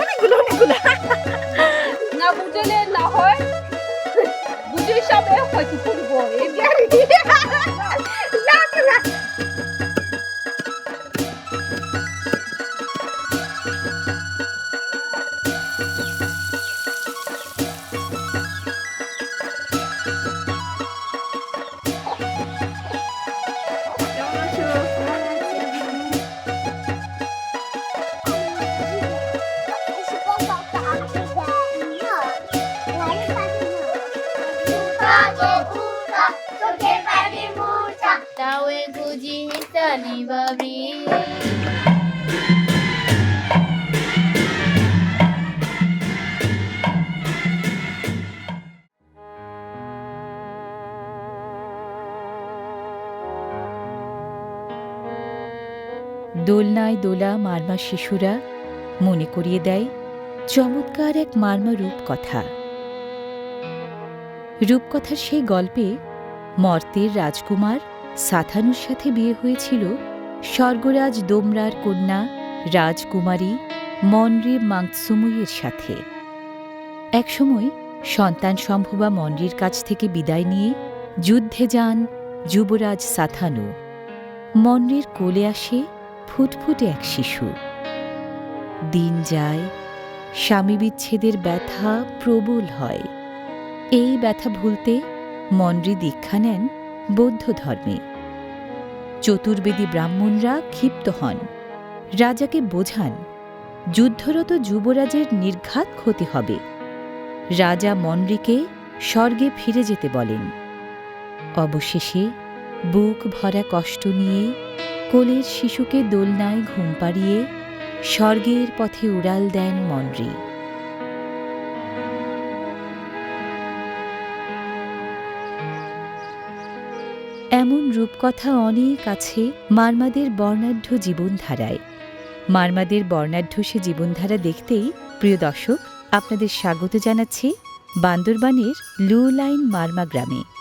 অনেকগুলো অনেকগুলো। না বুঝলে না হয় বুঝে দোলনায় দোলা মারমা শিশুরা মনে করিয়ে দেয় চমৎকার এক মারমা রূপকথা। রূপকথার সেই গল্পে মর্তের রাজকুমার সাথানুর সাথে বিয়ে হয়েছিল স্বর্গরাজ দোমরার কন্যা রাজকুমারী মনরি মাংসুমুইয়ের সাথে। একসময় সন্তান সম্ভবা মনরির কাছ থেকে বিদায় নিয়ে যুদ্ধে যান যুবরাজ সাথানু। মনরির কোলে আসে ফুটফুটে এক শিশু। দিন যায় স্বামী বিচ্ছেদের ব্যথা প্রবল হয়। এই ব্যথা ভুলতে মনরি দীক্ষা নেন বৌদ্ধ ধর্মে। চতুর্বেদী ব্রাহ্মণরা ক্ষিপ্ত হন। রাজাকে বোঝান, যুদ্ধরত যুবরাজের নির্ঘাত ক্ষতি হবে। রাজা মনরিকে স্বর্গে ফিরে যেতে বলেন। অবশেষে বুক ভরা কষ্ট নিয়ে কোলের শিশুকে দোলনায় ঘুম পাড়িয়ে স্বর্গের পথে উড়াল দেন মনরি এমন রূপকথা অনেক আছে মারমাদের বর্ণাঢ্য জীবনধারায়। মারমাদের বর্ণাঢ্য সে জীবনধারা দেখতেই, প্রিয় দর্শক, আপনাদের স্বাগত জানাচ্ছি বান্দরবানের লু লাইন মারমা গ্রামে।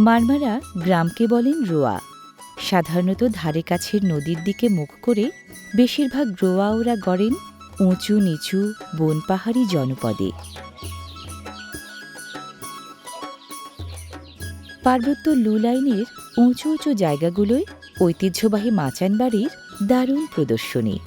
মারমারা গ্রামকে বলেন রোয়া। সাধারণত ধারে কাছের নদীর দিকে মুখ করে বেশিরভাগ রোয়া ওরা গড়েন উঁচু নিচু বন পাহাড়ি জনপদে। পার্বত্য লু লাইনের উঁচু উঁচু জায়গাগুলোয় ঐতিহ্যবাহী মাচান বাড়ির দারুণ প্রদর্শনী।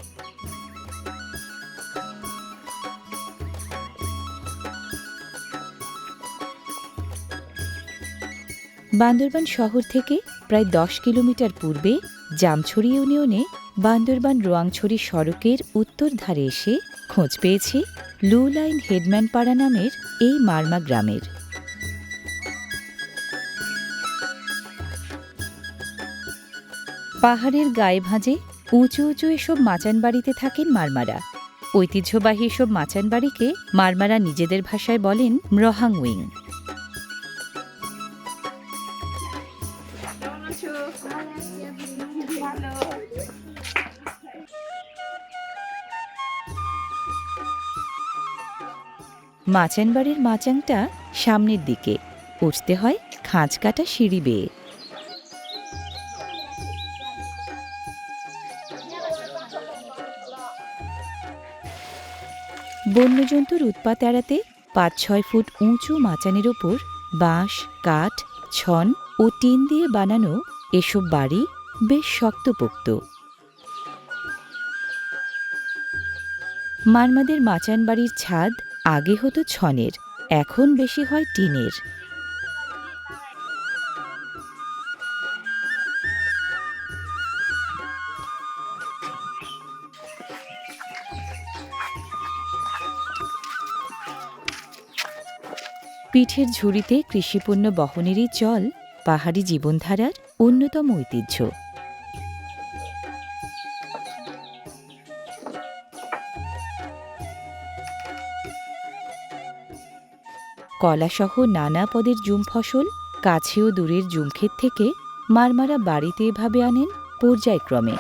বান্দরবান শহর থেকে প্রায় দশ কিলোমিটার পূর্বে জামছড়ি ইউনিয়নে বান্দরবান রোয়াংছড়ি সড়কের উত্তর ধারে এসে খোঁজ পেয়েছি লু লাইন হেডম্যান পাড়া নামের এই মারমা গ্রামের। পাহাড়ের গায়ে ভাঁজে উঁচু উঁচু এসব মাচান বাড়িতে থাকেন মারমারা। ঐতিহ্যবাহী এসব মাচান বাড়িকে মারমারা নিজেদের ভাষায় বলেন মরহাং উইং কেমন। মাচান বাড়ির মাচাংটা সামনের দিকে উঠতে হয় খাঁজ কাটা সিঁড়ি বেয়ে বন্যজন্তুর উৎপাত এড়াতে পাঁচ ছয় ফুট উঁচু মাচানের ওপর বাঁশ, কাঠ, ছন ও টিন দিয়ে বানানো এসব বাড়ি বেশ শক্তপোক্ত। মারমাদের মাচান বাড়ির ছাদ আগে হতো ছনের, এখন বেশি হয় টিনের। পিঠের ঝুড়িতে কৃষিপণ্য বহনেরই চল পাহাড়ি জীবনধারার অন্যতম ঐতিহ্য। কলাসহ নানা পদের জুম ফসল কাছে ও দূরের জুমক্ষেত থেকে মারমারা বাড়িতে এভাবে আনেন পর্যায়ক্রমে।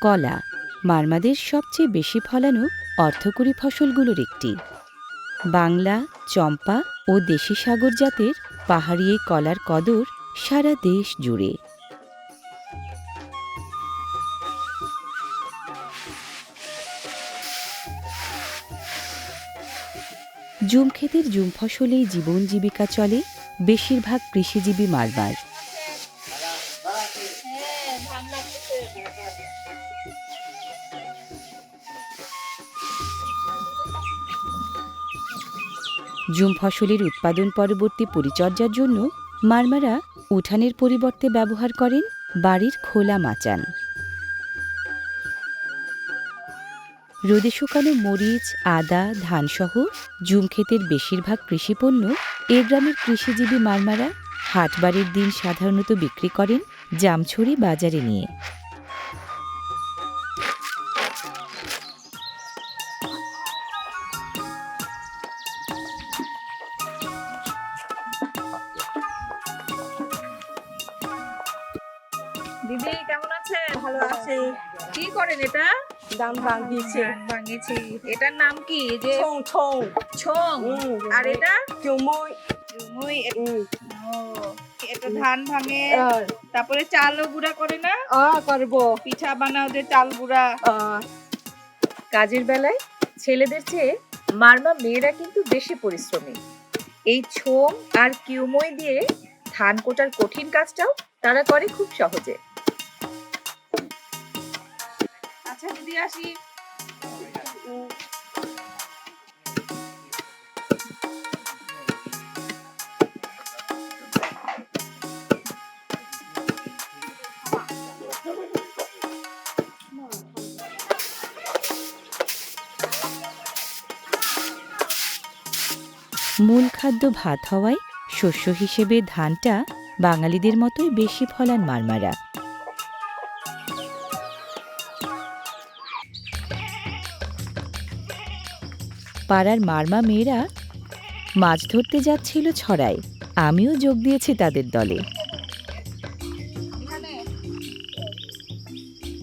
কলা মারমাদের সবচেয়ে বেশি ফলানো অর্থকরী ফসলগুলোর একটি। বাংলা, চম্পা ও দেশি সাগর জাতের পাহাড়ি এই কলার কদর সারা দেশ জুড়ে। জুম ক্ষেতের জুম ফসলেই জীবন জীবিকা চলে, বেশিরভাগ কৃষিজীবী মারবার জুম ফসলের উৎপাদন পরবর্তী পরিচর্যার জন্য মারমারা উঠানের পরিবর্তে ব্যবহার করেন বাড়ির খোলা মাচান। রোদে শুকানো মরিচ, আদা, ধানসহ জুম ক্ষেতের বেশিরভাগ কৃষিপণ্য এ গ্রামের কৃষিজীবী মারমারা হাটবারের দিন সাধারণত বিক্রি করেন জামছড়ি বাজারে নিয়ে। দাম ভাঙিয়েছে। ধান এটার নাম কি? যে ছং ছং। ছং। আর এটা? চুমুই চুমুই এটা ধান ভাঙে। তারপরে চালও গুঁড়া করে না? আহ, করব। পিঠা বানাও যে চাল গুঁড়া। কাজের বেলায় ছেলেদের চেয়ে মারমা মেয়েরা কিন্তু বেশি পরিশ্রমী। এই ছোম আর কিউমই দিয়ে ধান কোটার কঠিন কাজটাও তারা করে খুব সহজে। দিদি আসি। মূল খাদ্য ভাত হওয়ায় শস্য হিসেবে ধানটা বাঙালিদের মতোই বেশি ফলান মারমারা। পাড়ার মারমা মেয়েরা মাছ ধরতে যাচ্ছিল ছড়ায়। আমিও যোগ দিয়েছি তাদের দলে।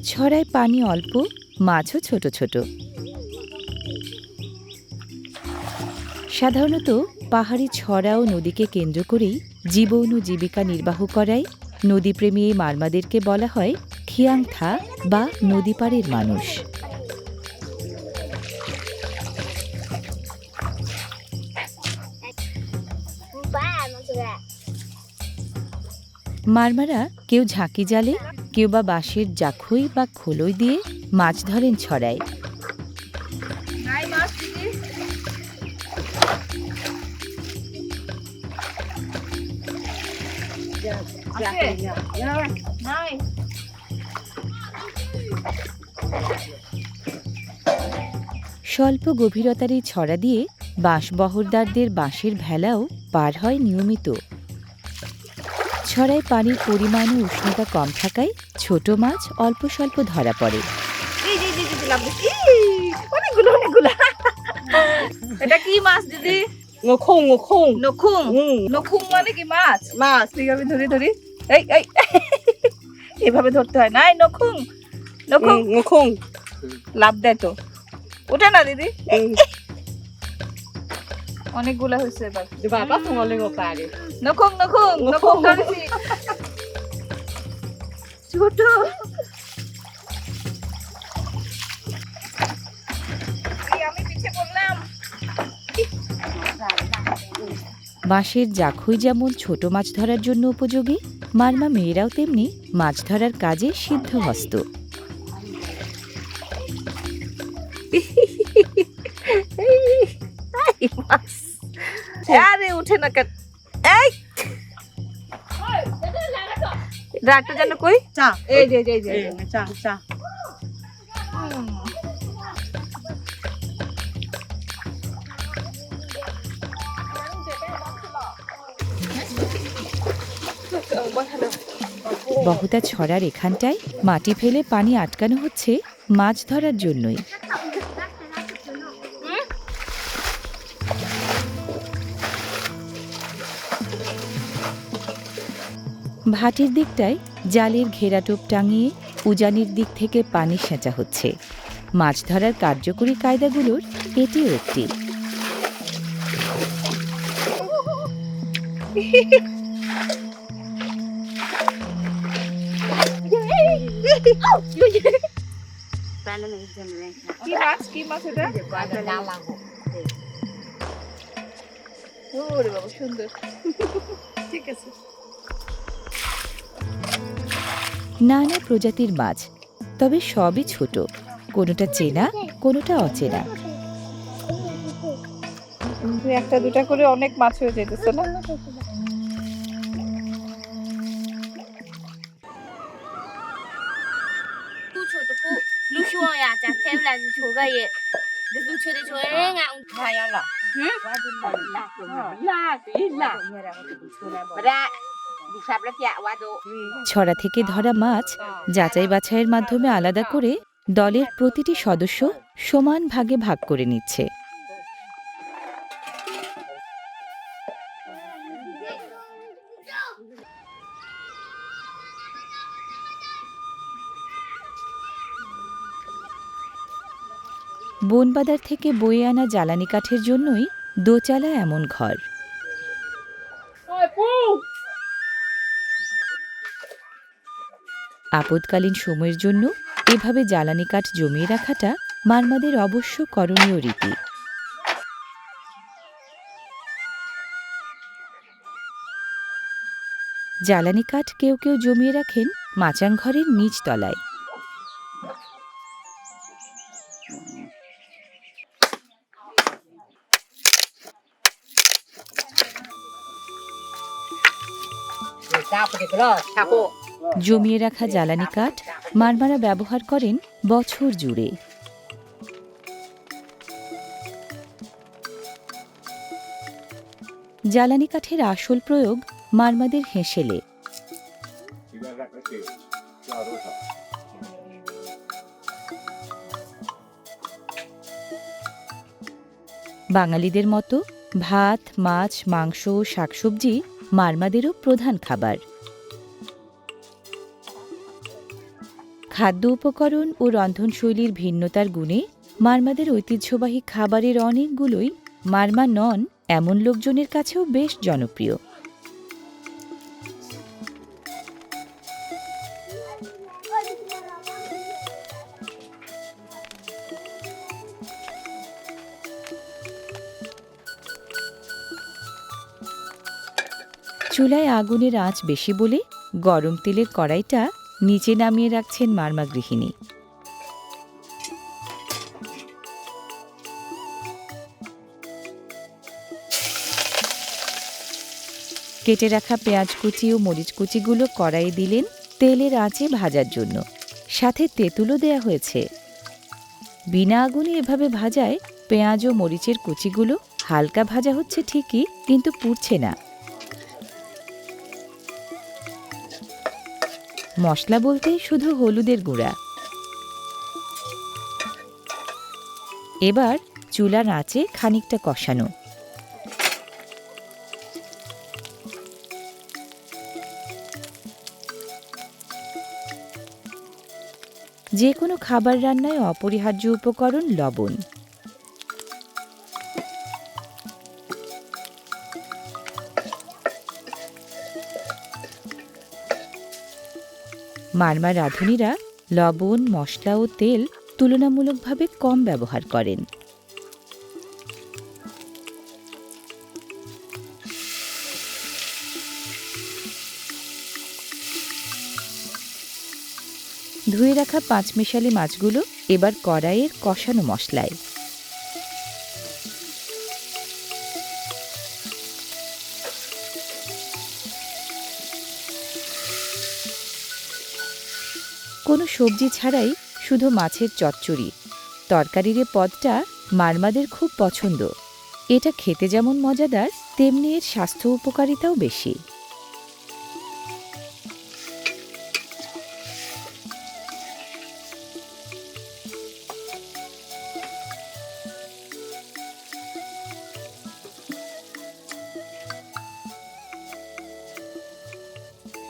ছড়ায় পানি অল্প, মাছও ছোট ছোট। সাধারণত পাহাড়ি ছড়া ও নদীকে কেন্দ্র করেই জীবন ও জীবিকা নির্বাহ করায়। নদীপ্রেমী এই মারমাদেরকে বলা হয় খিয়াংথা বা নদী পাড়ের মানুষ। মারমারা কেউ ঝাঁকি জালে, কেউ বা বাঁশের জাখই বা খোলই দিয়ে মাছ ধরেন ছড়ায়। স্বল্প গভীরতার এই ছড়া দিয়ে বাঁশ বহরদারদের বাঁশের ভেলাও পার হয় নিয়মিত। ছড়ায় পানির পরিমাণ ও উষ্ণতা কম থাকায় ছোট মাছ অল্প স্বল্প ধরা পড়ে। অনেকগুলো অনেকগুলো। এটা কি মাছ দিদি? নখুং হুম, নখুং মানে কি মাছ? মাছ ঠিক আছে ধরি ধরি। এই এই। এভাবে ধরতে হয় না। এই নখুং নখুং। হুম, লাভ দেয় তো। ওঠে না দিদি? অনেকগুলা হয়েছে এবার। di ba ba thong le ngopare নখুং নখুং নখুং ধরেছি ছোট। বাঁশের জাখই যেমন ছোট মাছ ধরার জন্য উপযোগী মারমা মেয়েরাও তেমনি মাছ ধরার কাজে সিদ্ধহস্ত। এই মাছ আরে উঠে না কেন? এই! ডাক্তার যেন কই? cha এই যে এই যে, cha cha বহতা ছড়ার এখানটায় মাটি ফেলে পানি আটকানো হচ্ছে মাছ ধরার জন্যই। ভাটির দিকটায় জালের ঘেরাটোপ টাঙিয়ে উজানের দিক থেকে পানি সেঁচা হচ্ছে। মাছ ধরার কার্যকরী কায়দাগুলোর এটিও একটি। ঠিক আছে। নানা প্রজাতির মাছ তবে সবই ছোট। কোনোটা চেনা কোনোটা অচেনা। একটা দুটা করে অনেক মাছ হয়ে যেতেছে না? 또 ছড়া থেকে ধরা মাছ যাচাই বাছাইয়ের মাধ্যমে আলাদা করে দলের প্রতিটি সদস্য সমান ভাগে ভাগ করে নিচ্ছে। বনবাজার থেকে বয়ে আনা জ্বালানি কাঠের জন্যই দোচালা এমন ঘর। আপদকালীন সময়ের জন্য এভাবে জ্বালানি কাঠ জমিয়ে রাখাটা মারমাদের অবশ্য করণীয় রীতি। জ্বালানি কাঠ কেউ কেউ জমিয়ে রাখেন মাচাং ঘরের নিচ তলায়। চাপো জমিয়ে রাখা জ্বালানি কাঠ মারমারা ব্যবহার করেন বছর জুড়ে। জ্বালানি কাঠের আসল প্রয়োগ মারমাদের হেঁসেলে। বাঙালিদের মতো ভাত, মাছ, মাংস, শাকসবজি মারমাদেরও প্রধান খাবার। খাদ্য উপকরণ ও রন্ধনশৈলীর ভিন্নতার গুণে মারমাদের ঐতিহ্যবাহী খাবারের অনেকগুলোই মারমা নন এমন লোকজনের কাছেও বেশ জনপ্রিয়। চুলায় আগুনের আঁচ বেশি বলে গরম তেলের কড়াইটা নিচে নামিয়ে রাখছেন মারমা গৃহিণী। কেটে রাখা পেঁয়াজ কুচি ও মরিচ কুচিগুলো কড়াইয়ে দিলেন, তেলের আঁচে ভাজার জন্য। সাথে তেঁতুলও দেয়া হয়েছে। বিনা আগুনে এভাবে ভাজায় পেঁয়াজ ও মরিচের কুচিগুলো হালকা ভাজা হচ্ছে ঠিকই, কিন্তু পুড়ছে না। মশলা বলতে শুধু হলুদের গুঁড়া। এবার চুলার আঁচে খানিকটা কষানো। যে কোনো খাবার রান্নায় অপরিহার্য উপকরণ লবণ। মারমা রাঁধুনিরা লবণ, মশলা ও তেল তুলনামূলকভাবে কম ব্যবহার করেন। ধুয়ে রাখা পাঁচমিশালি মাছগুলো এবার কড়াইয়ের কষানো মশলায়। কোনো সবজি ছাড়াই শুধু মাছের চচ্চড়ি। তরকারির এ পদটা মারমাদের খুব পছন্দ। এটা খেতে যেমন মজাদার, তেমনি এর স্বাস্থ্য উপকারিতাও বেশি।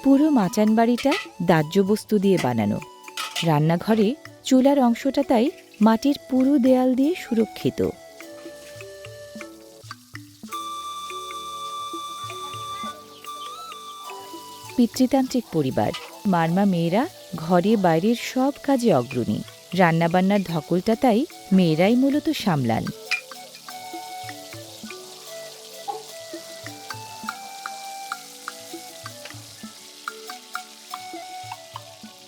পুরো মাচান বাড়িটা দাহ্য বস্তু দিয়ে বানানো। রান্নাঘরে চুলার অংশটা তাই মাটির পুরো দেয়াল দিয়ে সুরক্ষিত। পিতৃতান্ত্রিক পরিবার, মারমা মেয়েরা ঘরে বাইরের সব কাজে অগ্রণী। রান্নাবান্নার ধকলটা তাই মেয়েরাই মূলত সামলান।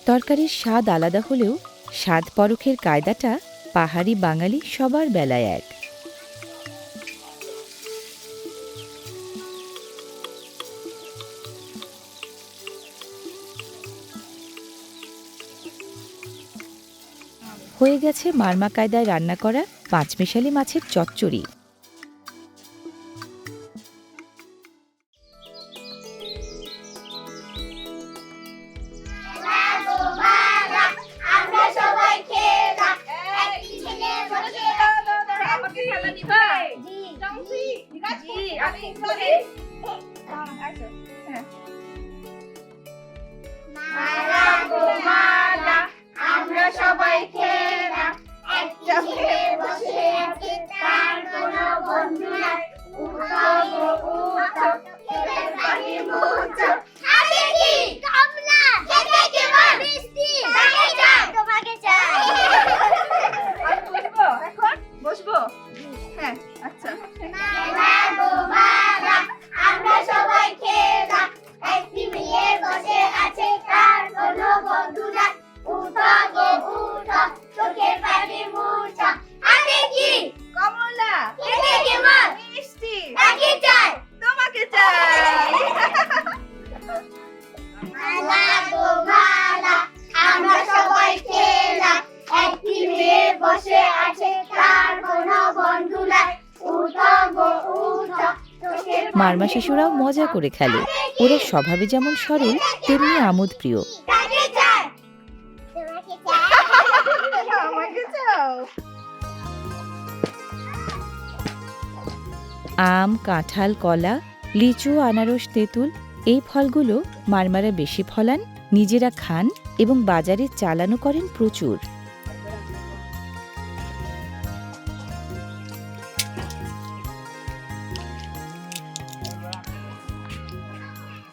তরকারির স্বাদ আলাদা হলেও স্বাদ পরখের কায়দাটা পাহাড়ি বাঙালি সবার বেলায় এক। হয়ে গেছে মারমা কায়দায় রান্না করা পাঁচমিশালি মাছের চচ্চড়ি। মারমা শিশুরাও মজা করে খেলে। ওরা স্বভাবে যেমন সরল, তেমনি আমোদ প্রিয়। আম, কাঁঠাল, কলা, লিচু, আনারস, তেঁতুল, এই ফলগুলো মারমারা বেশি ফলান, নিজেরা খান এবং বাজারে চালানো করেন প্রচুর।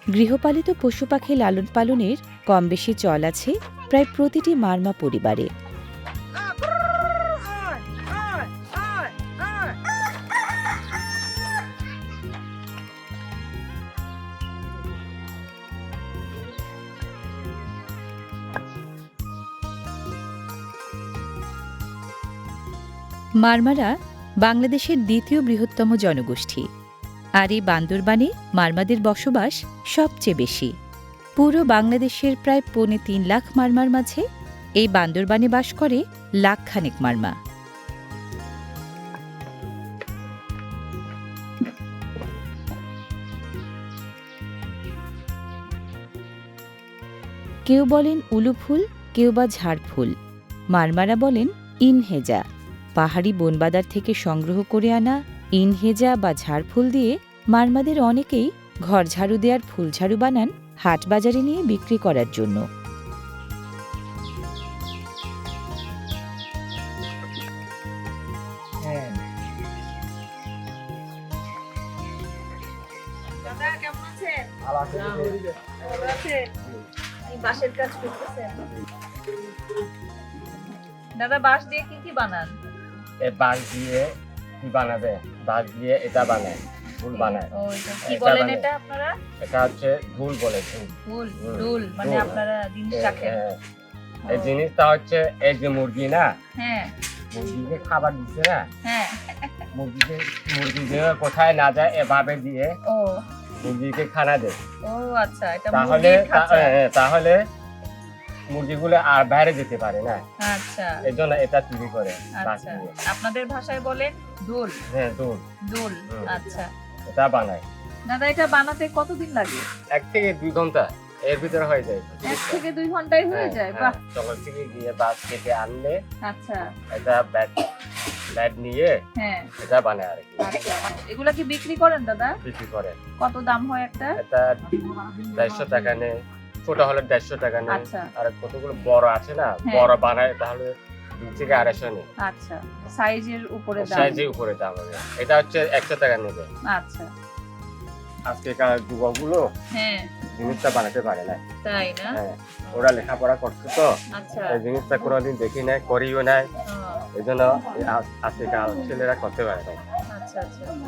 গৃহপালিত পশু পাখি লালন পালনের কম বেশি চল আছে প্রায় প্রতিটি মারমা পরিবারে। মারমারা বাংলাদেশের দ্বিতীয় বৃহত্তম জনগোষ্ঠী। আর এই বান্দরবানে মারমাদের বসবাস সবচেয়ে বেশি। পুরো বাংলাদেশের প্রায় পৌনে তিন লাখ মারমার মাঝে এই বান্দরবানে বাস করে লাখখানেক মারমা। কেউ বলেন উলু ফুল, কেউ বা ঝাড় ফুল। মারমারা বলেন ইনহেজা, পাহাড়ি বনবাদার থেকে সংগ্রহ করে আনা ইনহেজা বা ঝাড়ফুল দিয়ে মারমাদের অনেকেই ঘর ঝাড়ু দেওয়ার ফুল ঝাড়ু বানান হাট বাজারে নিয়ে বিক্রি করার জন্য। দাদা কেমন আছেন? ভালো আছেন? এই বাঁশের কাজ করতেছেন। দাদা বাঁশ দিয়ে কি কি বানান? এ বাঁশ দিয়ে কি বানাবে? বাঁশ দিয়ে এটা বানায় বানায়। কি বলেন এটা আপনারা? এটা হচ্ছে ধুল বলে মানে আপনারা জিনিস রাখেন। এই জিনিসটা হচ্ছে এই যে মুরগি না? হ্যাঁ। মুরগিকে খাবার দিচ্ছে না? হ্যাঁ। মুরগিকে মুরগিকে কোথায় না যায় এভাবে দিয়ে ও। মুরগিকে খানা দেয়। ও আচ্ছা এটা তাহলে তাহলে মুরগিগুলো আর বাইরে যেতে পারে না। আচ্ছা। এই জন্য এটা তৈরি করে আচ্ছা। আপনাদের ভাষায় বলেন দোল। হ্যাঁ দুল। দোল। আচ্ছা। এটা বানায় দাদা এটা বানাতে কতদিন লাগে? এক থেকে দুই ঘণ্টা এর ভিতরে হয়ে যায়। এক থেকে দুই ঘন্টায় হয়ে হ্যাঁ, যায়? হ্যাঁ, বাহ। জঙ্গল থেকে গিয়ে বাস কেটে আনলে আচ্ছা। এটা ব্যাট ব্যাট নিয়ে হ্যাঁ। এটা বানায় আর কি। আচ্ছা। এগুলা কি বিক্রি করেন দাদা? বিক্রি করেন। কত দাম হয় একটা? এটা দেড়শো টাকা নেই ছোট হলে দেড়শো টাকা নেই। আচ্ছা। আর কতগুলো বড় আছে না হ্যাঁ। বড় বানায় তাহলে থেকে আড়াইশো নেই। আচ্ছা সাইজের উপরে দাম? সাইজে উপরে দাম হবে। এটা হচ্ছে একশো টাকা নেবে। আচ্ছা। যুবকগুলো হ্যাঁ। জিনিসটা বানাতে পারে না। তাই না? হ্যাঁ ওরা লেখাপড়া করছে তো। আচ্ছা। এই জিনিসটা কোনোদিন দেখি নাই করিও নাই। এই জন্য আজকেকার ছেলেরা করতে পারে না। আচ্ছা।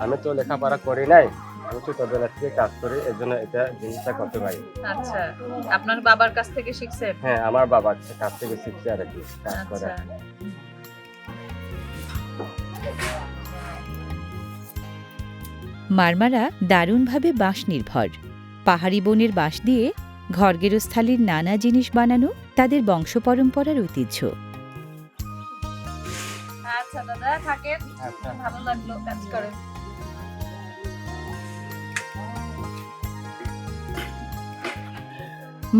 আমি তো লেখাপড়া করি নাই। আমি ছোটবেলা থেকে কাজ করি এই জন্য এটা জিনিসটা করতে পারি। আচ্ছা আপনার বাবার কাছ থেকে শিখছেন? হ্যাঁ আমার বাবার কাছ থেকে শিখছি আর কি কাজ করে আচ্ছা মারমারা দারুণভাবে বাঁশ নির্ভর পাহাড়ি বনের বাঁশ দিয়ে ঘরগেরস্থালির নানা জিনিস বানানো তাদের বংশ পরম্পরার ঐতিহ্য। আচ্ছা দাদা থাকেন? আচ্ছা। ভালো লাগল কাজ করেন।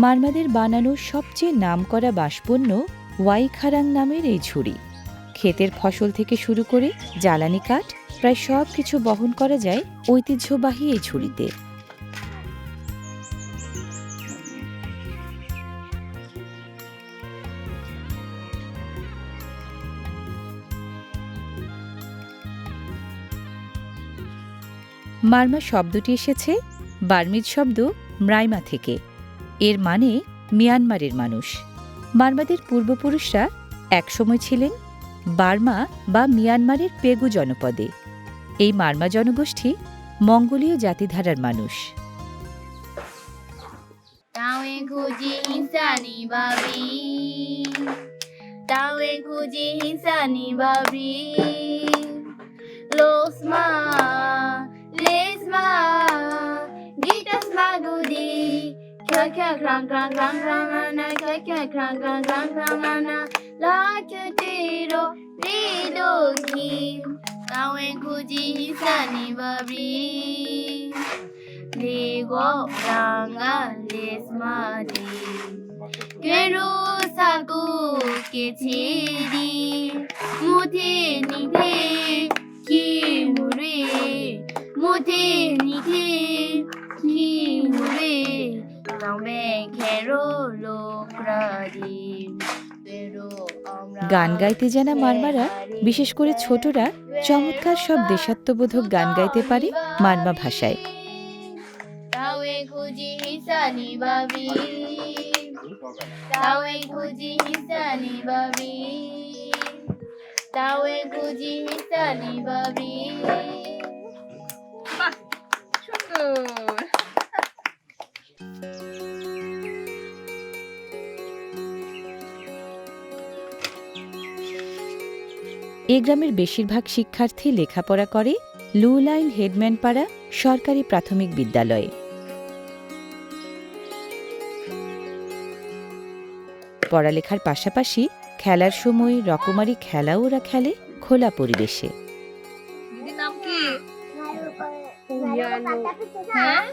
মারমাদের বানানো সবচেয়ে নামকরা বাঁশপণ্য ওয়াইখারাং নামের এই ঝুড়ি। ক্ষেতের ফসল থেকে শুরু করে জ্বালানি কাঠ, প্রায় সব কিছু বহন করা যায় ঐতিহ্যবাহী এই ঝুড়িতে। মারমা শব্দটি এসেছে বার্মিজ শব্দ ম্রাইমা থেকে। এর মানে মিয়ানমারের মানুষ। মারমাদের পূর্বপুরুষরা একসময় ছিলেন বার্মা বা মিয়ানমারের পেগু জনপদে। এই মার্মা জনগোষ্ঠী মঙ্গোলীয় জাতিধারার মানুষ। তাওয়ে খুঁজি হিংসা নিবাবি like a clang clang clang clang and I like a clang clang clang clang and I like a dido dido ki Kawen kuji hisani babi Ligo langa lesmadi Keru sagu kechiri Muthe nithe ki muri Muthe nithe গান গাইতে জানা Marmara বিশেষ করে ছোটরা চমৎকার সব দেশাত্মবোধক গান গাইতে পারে মারমা ভাষায়। তাওয়ে এ গ্রামের বেশিরভাগ শিক্ষার্থী লেখাপড়া করে লুলাইন হেডম্যানপাড়া সরকারি প্রাথমিক বিদ্যালয়ে। পড়ালেখার পাশাপাশি খেলার সময় রকমারি খেলাও ওরা খেলে খোলা পরিবেশে। হ্যাঁ।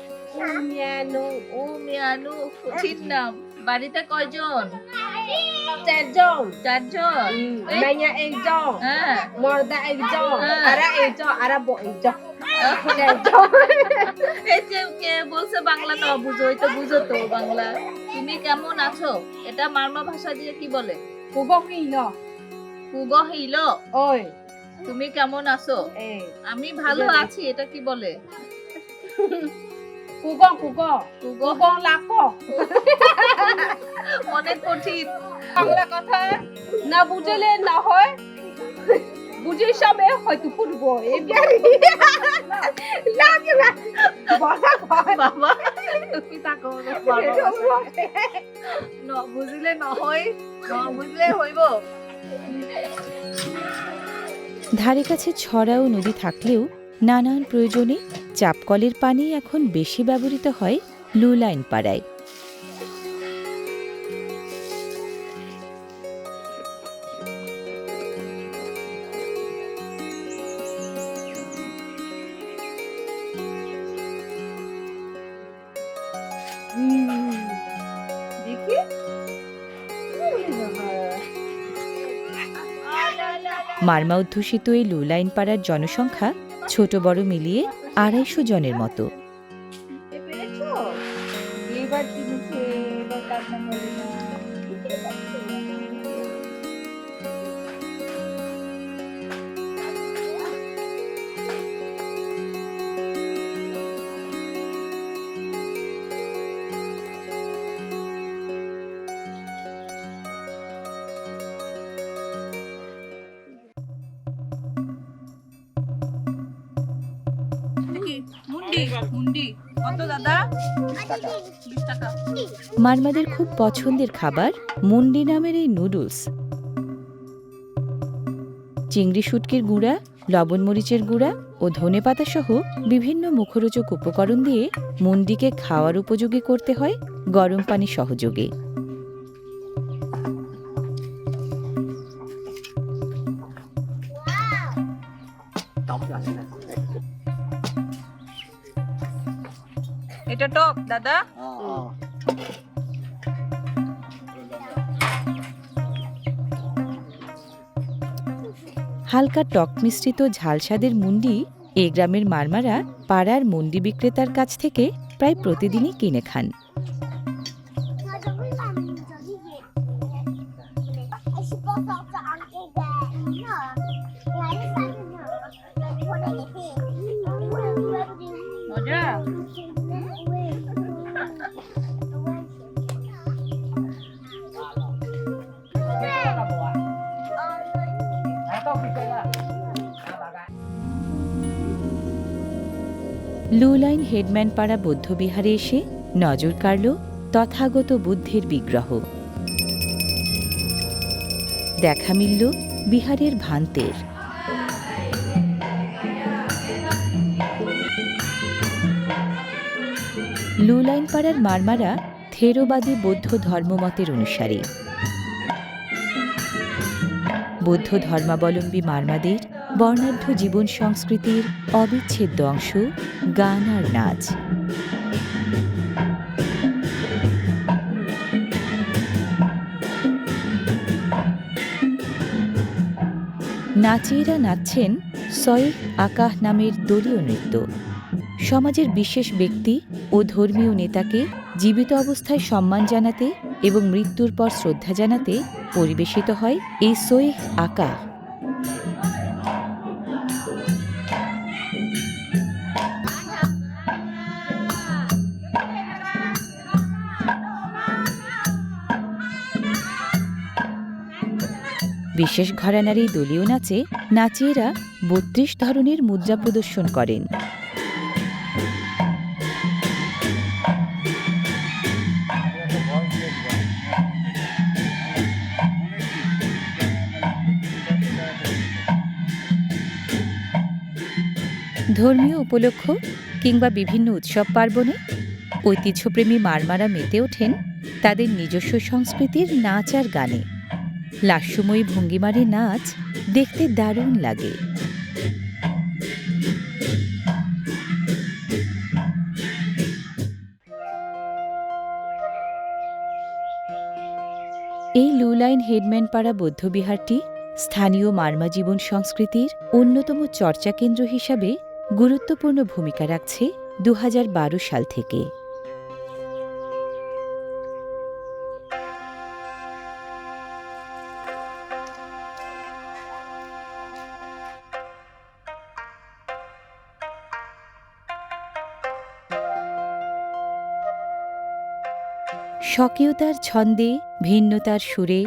নাম। বাড়িতে কয়জন? চারজন চারজন একজন মর্দা একজন। আরা একজন আরা বউ একজন এই যে কে বলছে বাংলা বুঝো তো বুঝো তো বাংলা তুমি কেমন আছো এটা মারমা ভাষা দিয়ে কি বলে কুগ হইল ওই তুমি কেমন আছো আমি ভালো আছি এটা কি বলে কুগো কুগো কুগো কুগো অনেক কঠিন। বাংলা কথা না বুঝলে না হয় বুঝে সবে হয়তো পড়ব এই বিয়ারি লাগে না। বলা বাবা। তুমি তাকো ন বুঝিলে নহয় বুঝলে হইব। ধারে কাছে ছড়া ও নদী থাকলেও নানান প্রয়োজনে চাপকলের পানি এখন বেশি ব্যবহৃত হয় লুলাইন পাড়ায়। দেখি মারমা অধ্যুষিত এই লুলাইন পাড়ার জনসংখ্যা ছোট বড় মিলিয়ে আড়াইশো জনের মতো। মারমাদের খুব পছন্দের খাবার মুন্ডি নামের এই নুডলস। চিংড়ি শুটকির গুঁড়া, লবণ মরিচের গুঁড়া ও ধনেপাতা সহ বিভিন্ন মুখরোচক উপকরণ দিয়ে মুন্ডিকে খাওয়ার উপযোগী করতে হয় গরম পানি সহযোগে। দাদা? হালকা টক মিশ্রিত ঝালসাদের মুন্ডি এ গ্রামের মারমারা পাড়ার মুন্ডি বিক্রেতার কাছ থেকে প্রায় প্রতিদিনই কিনে খান। লুলাইন হেডম্যান পাড়া বৌদ্ধবিহারে এসে নজর কাড়ল তথাগত বুদ্ধের বিগ্রহ। দেখা মিলল বিহারের ভান্তের। লুলাইন পাড়ার মারমারা থেরোবাদী বৌদ্ধ ধর্মমতের অনুসারী। বৌদ্ধ ধর্মাবলম্বী মারমাদের বর্ণাঢ্য জীবন সংস্কৃতির অবিচ্ছেদ্য অংশ গান আর নাচ। নাচিয়েরা নাচছেন সয়েহ আকাহ নামের দলীয় নৃত্য। সমাজের বিশেষ ব্যক্তি ও ধর্মীয় নেতাকে জীবিত অবস্থায় সম্মান জানাতে এবং মৃত্যুর পর শ্রদ্ধা জানাতে পরিবেশিত হয় এই সয়েহ আকাহ। বিশেষ ঘরানার এই দলীয় নাচে নাচিয়েরা বত্রিশ ধরনের মুদ্রা প্রদর্শন করেন। ধর্মীয় উপলক্ষ কিংবা বিভিন্ন উৎসব পার্বণে ঐতিহ্যপ্রেমী মারমারা মেতে ওঠেন তাদের নিজস্ব সংস্কৃতির নাচ আর গানে। লাস্যময়ী ভঙ্গিমারে নাচ দেখতে দারুণ লাগে। এই লুলাইন হেডম্যান পাড়া বৌদ্ধবিহারটি স্থানীয় মারমা জীবন সংস্কৃতির অন্যতম চর্চা কেন্দ্র হিসাবে গুরুত্বপূর্ণ ভূমিকা রাখছে দু হাজার বারো সাল থেকে। স্বকীয়তার ছন্দে, ভিন্নতার সুরে,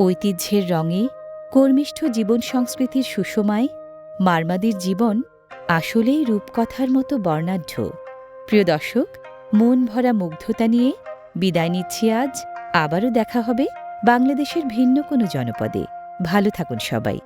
ঐতিহ্যের রঙে, কর্মিষ্ঠ জীবন সংস্কৃতির সুষমায় মারমাদির জীবন আসলেই রূপকথার মতো বর্ণাঢ্য। প্রিয় দর্শক, মন ভরা মুগ্ধতা নিয়ে বিদায় নিচ্ছি আজ। আবারও দেখা হবে বাংলাদেশের ভিন্ন কোনো জনপদে। ভালো থাকুন সবাই।